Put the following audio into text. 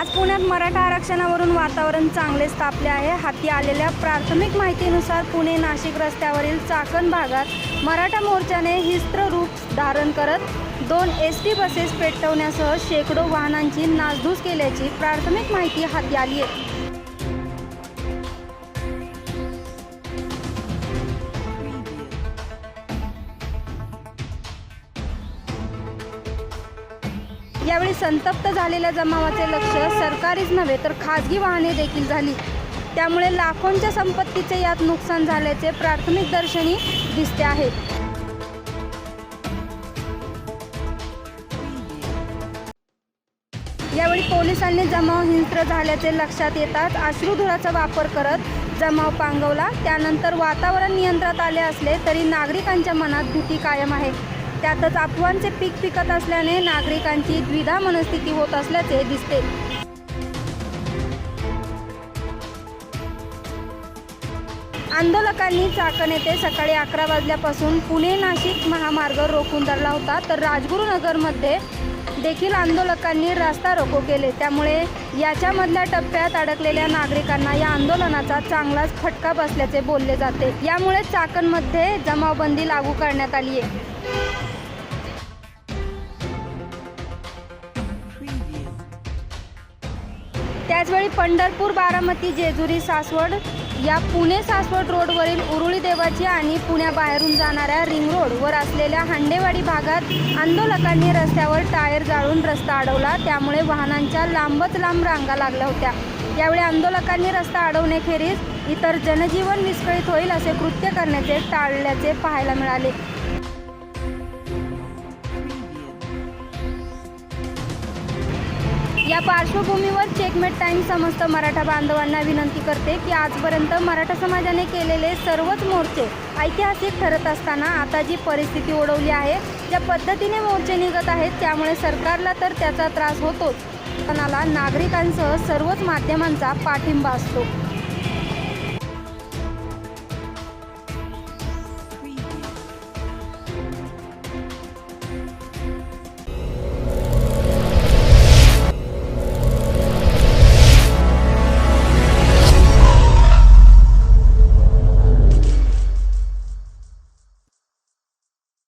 आज पुण्यात मराठा आरक्षणावरून वातावरण चांगलेच तापले आहे. हाती आलेल्या प्राथमिक माहितीनुसार पुणे नाशिक रस्त्यावरील चाकण भागात मराठा मोर्चाने हिस्त्र रूप धारण करत दोन एस टी बसेस पेटवण्यासह शेकडो वाहनांची नासधूस केल्याची प्राथमिक माहिती हाती आली आहे. यावेळी संतप्त झालेल्या जमावाचे लक्ष सरकारीच नव्हे तर खाजगी वाहने देखील झाली. त्यामुळे लाखोंच्या संपत्तीचे यात नुकसान झाल्याचे प्राथमिक दर्शनी दिसते आहे. यावेळी पोलिसांनी जमाव हिंस्र झाल्याचे लक्षात येताच अश्रुधुराचा वापर करत जमाव पांगवला. त्यानंतर वातावरण नियंत्रणात आले असले तरी नागरिकांच्या मनात भीती कायम आहे. त्यातच अफवांचे पीक पिकत असल्याने नागरिकांची द्विधा मनस्थिती होत असल्याचे दिसते. आंदोलकांनी चाकण येथे सकाळी अकरा वाजल्यापासून पुणे नाशिक महामार्ग रोखून धरला होता तर राजगुरुनगरमध्ये देखील आंदोलकांनी रस्ता रोको केले. त्यामुळे याच्यामधल्या टप्प्यात अडकलेल्या नागरिकांना या आंदोलनाचा चांगलाच फटका बसल्याचे बोलले जाते. यामुळे चाकणमध्ये जमावबंदी लागू करण्यात आली आहे त्याचवेळी पंढरपूर बारामती जेजुरी सासवड या पुणे सासवड रोडवरील उरुळी देवाची आणि पुण्याबाहेरून जाणाऱ्या रिंग रोडवर असलेल्या हांडेवाडी भागात आंदोलकांनी रस्त्यावर टायर जाळून रस्ता अडवला. त्यामुळे वाहनांच्या लांबच लांब रांगा लागल्या होत्या. यावेळी आंदोलकांनी रस्ता अडवण्याखेरीज इतर जनजीवन विस्कळीत होईल असे कृत्य करण्याचे टाळल्याचे पाहायला मिळाले. या पार्श्वभूमीवर चेकमेट टाइम समस्त मराठा बांधवांना विनंती करते की आजपर्यंत मराठा समाजाने केलेले सर्वच मोर्चे ऐतिहासिक ठरत असताना आता जी परिस्थिती ओढवली आहे ज्या पद्धतीने मोर्चे निघत आहेत त्यामुळे सरकारला तर त्याचा त्रास होतोच. नागरिकांसह सर्वच माध्यमांचा पाठिंबा असतो.